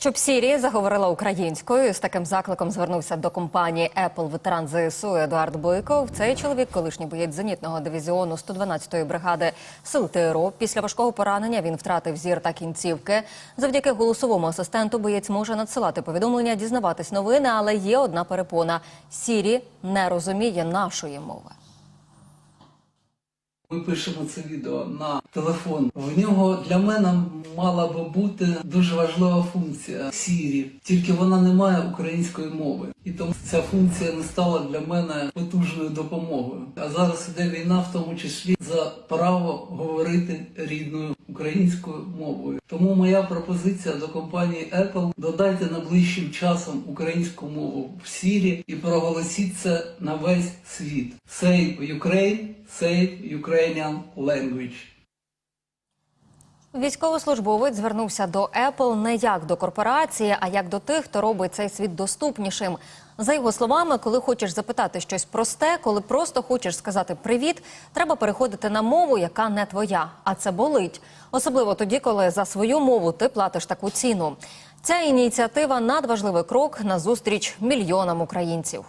Щоб Сірія заговорила українською, з таким закликом звернувся до компанії Apple ветеран ЗСУ Едуард Бойков. Цей чоловік, колишній боєць зенітного дивізіону 112-ї бригади сил ТРО. Після важкого поранення він втратив зір та кінцівки. Завдяки голосовому асистенту боєць може надсилати повідомлення, дізнаватись новини, але є одна перепона: Сірі не розуміє нашої мови. Ми пишемо це відео на телефон. В нього для мене мала би бути дуже важлива функція Siri, тільки вона не має української мови, і тому ця функція не стала для мене потужною допомогою. А зараз іде війна, в тому числі за право говорити рідною українською мовою. Тому моя пропозиція до компанії Apple додайте найближчим часом українську мову в сірі і проголосіть це на весь світ. Save Ukraine, save Ukrainian language. Військовослужбовець звернувся до Apple не як до корпорації, а як до тих, хто робить цей світ доступнішим. За його словами, коли хочеш запитати щось просте, коли просто хочеш сказати привіт, треба переходити на мову, яка не твоя. А це болить. Особливо тоді, коли за свою мову ти платиш таку ціну. Ця ініціатива надважливий крок на зустріч мільйонам українців.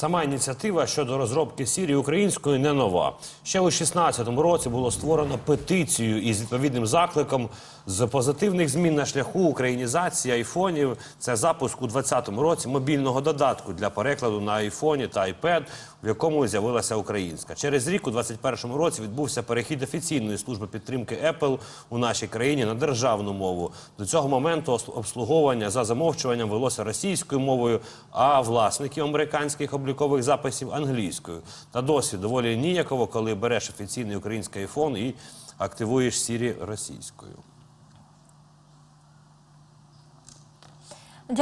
Сама ініціатива щодо розробки Сірії українською не нова. Ще у 2016 році було створено петицію із відповідним закликом з позитивних змін на шляху українізації айфонів. Це запуск у 2020 році мобільного додатку для перекладу на айфоні та iPad, в якому з'явилася українська. Через рік у 2021 році відбувся перехід офіційної служби підтримки Apple у нашій країні на державну мову. До цього моменту обслуговування за замовчуванням велося російською мовою, а власників американських облікових записів англійською. Та досі доволі ніяково, коли береш офіційний український айфон і активуєш Сірі російською.